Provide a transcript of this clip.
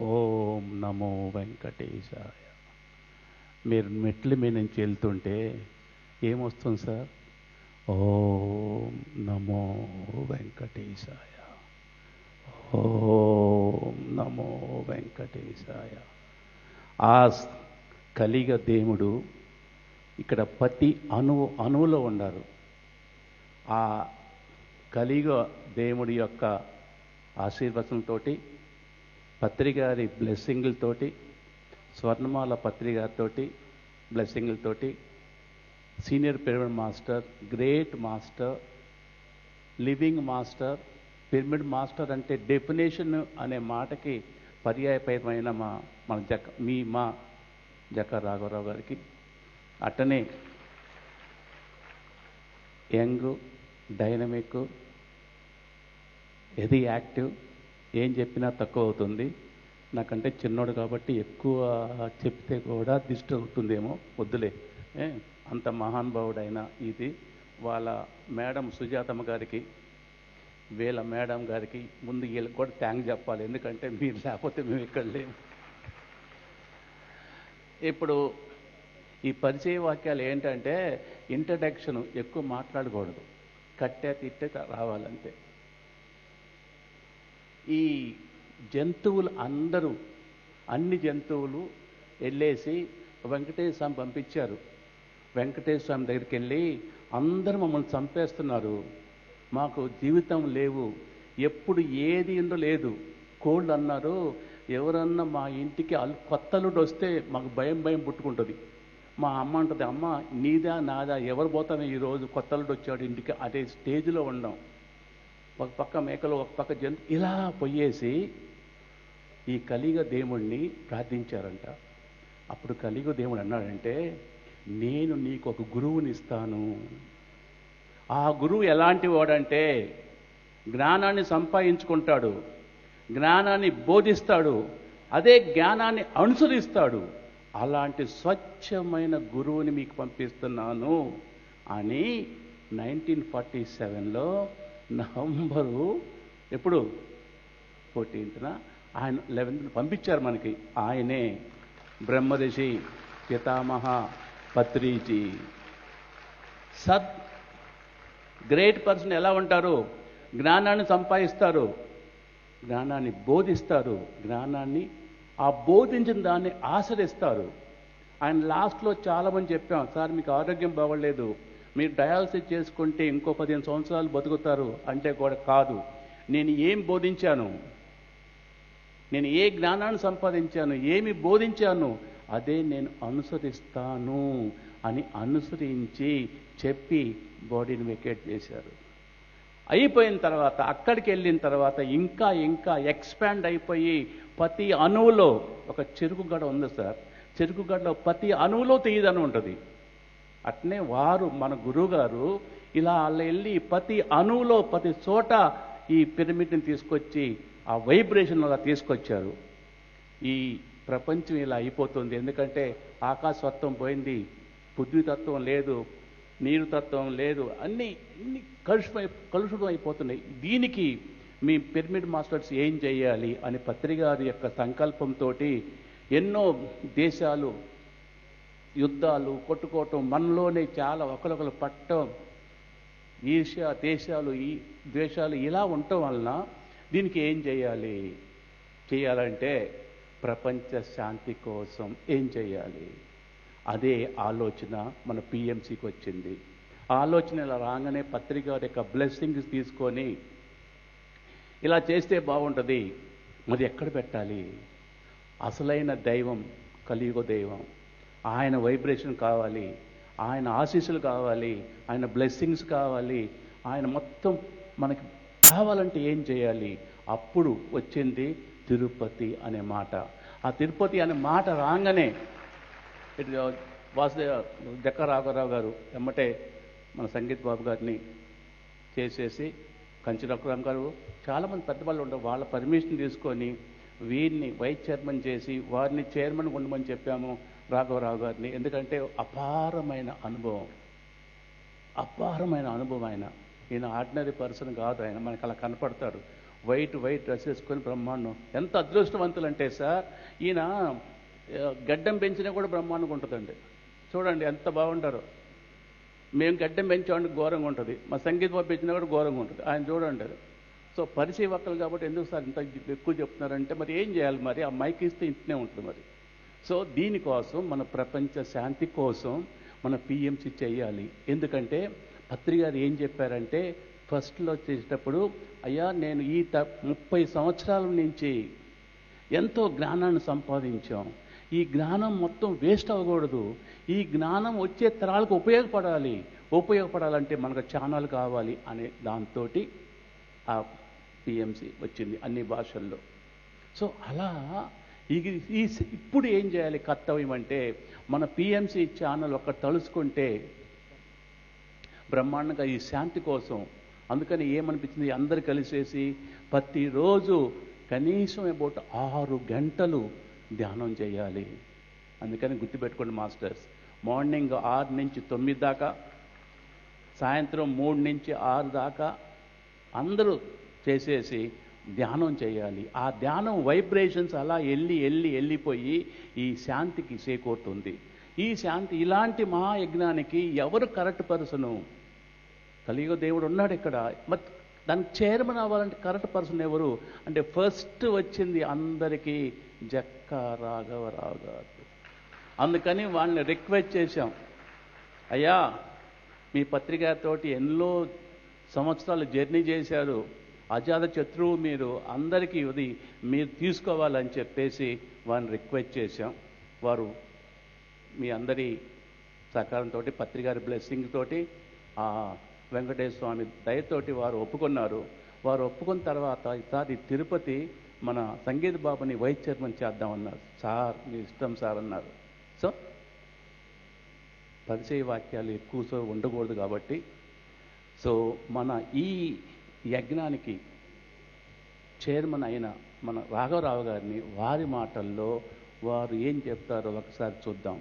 ఓం నమో వెంకటేశాయ. మీరు మెట్ల మీద నుంచి వెళ్తుంటే ఏమొస్తుంది సార్? ఓం నమో వెంకటేశాయ. ఓం నమో వెంకటేశాయ. ఆ కలిగ దేవుడు ఇక్కడ ప్రతి అణువు అణువులో ఉన్నారు. ఆ కలిగ దేవుడి యొక్క ఆశీర్వచనంతో పత్రిగారి బ్లెస్సింగ్లతోటి స్వర్ణమాల పత్రిగారితోటి బ్లెస్సింగ్లతోటి senior pyramid master great master living master pyramid master అంటే డెఫినేషన్ అనే మాటకి పర్యాయపరమైన మా మన జక మీ మా జక రాఘవరావు గారికి. అట్టనే యంగ్ డైనమిక్ ఎది యాక్టివ్ ఏం చెప్పినా తక్కువ అవుతుంది. నాకంటే చిన్నోడు కాబట్టి ఎక్కువ చెప్తే కూడా దిష్టి అవుతుందేమో వద్దులే. అంత మహానుభావుడైన ఇది. వాళ్ళ మేడం సుజాతమ్మ గారికి వీళ్ళ మేడం గారికి ముందు వీళ్ళకి కూడా థ్యాంక్ చెప్పాలి. ఎందుకంటే మీరు లేకపోతే మేము ఇక్కడ లేము. ఇప్పుడు ఈ పరిచయ వాక్యాలు ఏంటంటే ఇంట్రడక్షన్ ఎక్కువ మాట్లాడకూడదు. కట్టే తిట్టే రావాలంతే. ఈ జంతువులు అందరూ అన్ని జంతువులు వెళ్ళేసి వెంకటేశ్వర స్వామి పంపించారు. వెంకటేశ్వర స్వామి దగ్గరికి వెళ్ళి అందరూ మమ్మల్ని చంపేస్తున్నారు. మాకు జీవితం లేవు. ఎప్పుడు ఏది ఉందో లేదు. కోళ్ళు అన్నారు ఎవరన్నా మా ఇంటికి అల్ కొత్తలుడు వస్తే మాకు భయం భయం పుట్టుకుంటుంది. మా అమ్మ అంటది అమ్మ నీదా నాదా ఎవరు పోతామే ఈరోజు? కొత్తలుడు వచ్చాడు ఇంటికి. అదే స్టేజ్లో ఉన్నాం ఒక పక్క మేకలు ఒక పక్క జంతు ఇలా పోయేసి ఈ కలిగ దేవుణ్ణి ప్రార్థించారంట. అప్పుడు కలిగ దేవుడు అన్నాడంటే నేను నీకు ఒక గురువుని ఇస్తాను ఆ గురువు ఎలాంటి వాడంటే జ్ఞానాన్ని సంపాదించుకుంటాడు జ్ఞానాన్ని బోధిస్తాడు అదే జ్ఞానాన్ని అనుసరిస్తాడు. అలాంటి స్వచ్ఛమైన గురువుని మీకు పంపిస్తున్నాను అని నైన్టీన్ ఫార్టీ సెవెన్లో నవంబరు ఎప్పుడు? ఫోర్టీన్త్న. ఆయన లెవెన్త్న పంపించారు మనకి. ఆయనే బ్రహ్మదశి పితామహ పత్రిజీ. సత్ గ్రేట్ పర్సన్ ఎలా ఉంటారు? జ్ఞానాన్ని సంపాదిస్తారు. జ్ఞానాన్ని బోధిస్తారు. జ్ఞానాన్ని ఆ బోధించిన దాన్ని ఆశ్రయిస్తారు. ఆయన లాస్ట్లో చాలామంది చెప్పాం సార్ మీకు ఆరోగ్యం బాగోలేదు. మీరు డయాలసిస్ చేసుకుంటే ఇంకో పదిహేను సంవత్సరాలు బతుకుతారు అంటే కూడా కాదు. నేను ఏం బోధించాను? నేను ఏ జ్ఞానాన్ని సంపాదించాను? ఏమి బోధించాను? అదే నేను అనుసరిస్తాను అని అనుసరించి చెప్పి బాడీని వెకేట్ చేశారు. అయిపోయిన తర్వాత అక్కడికి వెళ్ళిన తర్వాత ఇంకా ఇంకా ఎక్స్పాండ్ అయిపోయి ప్రతి అణువులో ఒక చెరుకు గడ ఉంది సార్. చెరుకు గడలో ప్రతి అణువులో తీయదని ఉంటుంది. అట్నే వారు మన గురువుగారు ఇలా అలా వెళ్ళి ప్రతి అణువులో ప్రతి చోట ఈ పిరమిడ్ని తీసుకొచ్చి ఆ వైబ్రేషన్ అలా తీసుకొచ్చారు. ఈ ప్రపంచం ఇలా అయిపోతుంది. ఎందుకంటే ఆకాశతత్వం పోయింది పృథ్వీతత్వం లేదు నీరు తత్వం లేదు అన్నీ అన్ని కలుషితమై కలుషితం అయిపోతున్నాయి దీనికి మీ పిరమిడ్ మాస్టర్స్ ఏం చేయాలి అని పత్రికారి యొక్క సంకల్పంతో ఎన్నో దేశాలు యుద్ధాలు కొట్టుకోవటం మనలోనే చాలా ఒకరొకరు పట్టం. ఈర్ష్య దేశాలు ఈ ద్వేషాలు ఇలా ఉండటం వలన దీనికి ఏం చేయాలి? చేయాలంటే ప్రపంచ శాంతి కోసం ఏం చేయాలి? అదే ఆలోచన మన పిఎంసికి వచ్చింది. ఆలోచన ఇలా రాగానే పత్రిక యొక్క బ్లెస్సింగ్స్ తీసుకొని ఇలా చేస్తే బాగుంటుంది. మరి ఎక్కడ పెట్టాలి? అసలైన దైవం కలియుగ దైవం. ఆయన వైబ్రేషన్ కావాలి ఆయన ఆశీస్సులు కావాలి ఆయన బ్లెస్సింగ్స్ కావాలి ఆయన మొత్తం మనకి కావాలంటే ఏం చేయాలి? అప్పుడు వచ్చింది తిరుపతి అనే మాట. ఆ తిరుపతి అనే మాట రాగానే ఇటు వాసుదేవ దక్క రాఘవరావు గారు ఎమ్మటే మన సంగీత్ బాబు గారిని చేసేసి కంచి రఘురామ్ గారు చాలామంది పెద్ద వాళ్ళు ఉంటారు వాళ్ళ పర్మిషన్ తీసుకొని వీరిని వైస్ చైర్మన్ చేసి వారిని చైర్మన్ ఉండమని చెప్పాము. రాఘవరావు గారిని. ఎందుకంటే అపారమైన అనుభవం. అపారమైన అనుభవం ఆయన. ఈయన ఆర్డినరీ పర్సన్ కాదు ఆయన. మనకు అలా కనపడతాడు. వైట్ వైట్ డ్రెస్ వేసుకొని బ్రహ్మాండం. ఎంత అదృష్టవంతులు అంటే సార్ ఈయన గడ్డం పెంచినా కూడా బ్రహ్మాండంగా ఉంటుందండి. చూడండి ఎంత బాగుంటారు. మేము గడ్డం పెంచామంటే ఘోరంగా ఉంటుంది. మా సంగీతం పంపించినా కూడా ఘోరంగా ఉంటుంది. ఆయన చూడండి సో పరిచయ వక్కలు కాబట్టి ఎందుకు సార్ ఇంత ఎక్కువ చెప్తున్నారంటే మరి ఏం చేయాలి మరి? ఆ మైక్ ఇస్తే ఇంటనే ఉంటుంది మరి. సో దీనికోసం మన ప్రపంచ శాంతి కోసం మన పిఎంసి చేయాలి. ఎందుకంటే పత్రి గారు ఏం చెప్పారంటే ఫస్ట్లో చేసేటప్పుడు అయ్యా నేను ఈ త ముప్పై సంవత్సరాల నుంచి ఎంతో జ్ఞానాన్ని సంపాదించాం. ఈ జ్ఞానం మొత్తం వేస్ట్ అవ్వకూడదు. ఈ జ్ఞానం వచ్చే తరాలకు ఉపయోగపడాలి. ఉపయోగపడాలంటే మనకు ఛానల్ కావాలి అనే దాంతో ఆ పిఎంసి వచ్చింది అన్ని భాషల్లో. సో అలా ఈ ఇప్పుడు ఏం చేయాలి కర్తవ్యం అంటే మన పిఎంసి ఛానల్ ఒక్క తలుసుకుంటే బ్రహ్మాండంగా ఈ శాంతి కోసం అందుకని ఏమనిపించింది? అందరు కలిసేసి ప్రతిరోజు కనీసం అబౌట్ ఆరు గంటలు ధ్యానం చేయాలి. అందుకని గుర్తుపెట్టుకోండి మాస్టర్స్ మార్నింగ్ ఆరు నుంచి తొమ్మిది దాకా సాయంత్రం మూడు నుంచి ఆరు దాకా అందరూ చేసేసి ధ్యానం చేయాలి. ఆ ధ్యానం వైబ్రేషన్స్ అలా వెళ్ళి వెళ్ళి వెళ్ళిపోయి ఈ శాంతికి చేకూరుతుంది. ఈ శాంతి ఇలాంటి మహాయజ్ఞానికి ఎవరు కరెక్ట్ పర్సను? కలియుగ దేవుడు ఉన్నాడు ఇక్కడ. బట్ దానికి చైర్మన్ అవ్వాలంటే కరెక్ట్ పర్సన్ ఎవరు? అంటే ఫస్ట్ వచ్చింది అందరికీ జక్క రాఘవరావు గారు అందుకని వాళ్ళని రిక్వెస్ట్ చేశాం. అయ్యా మీ పత్రికతోటి ఎన్నో సంవత్సరాలు జర్నీ చేశారు. అజాత శత్రువు మీరు అందరికీ ఇది మీరు తీసుకోవాలని చెప్పేసి వారిని రిక్వెస్ట్ చేశాం. వారు మీ అందరి సహకారంతో పత్రికారి బ్లెస్సింగ్ తోటి ఆ వెంకటేశ్వర స్వామి దయతోటి వారు ఒప్పుకున్నారు. వారు ఒప్పుకున్న తర్వాత ఈసారి తిరుపతి మన సంగీత బాబుని వైస్ చైర్మన్ చేద్దామన్నారు. సార్ మీ ఇష్టం సార్ అన్నారు. సో పరిచయ వాక్యాలు ఎక్కువ ఉండకూడదు కాబట్టి సో మన ఈ యజ్ఞానికి చైర్మన్ అయిన మన రాఘవరావు గారిని వారి మాటల్లో వారు ఏం చెప్తారో ఒకసారి చూద్దాం.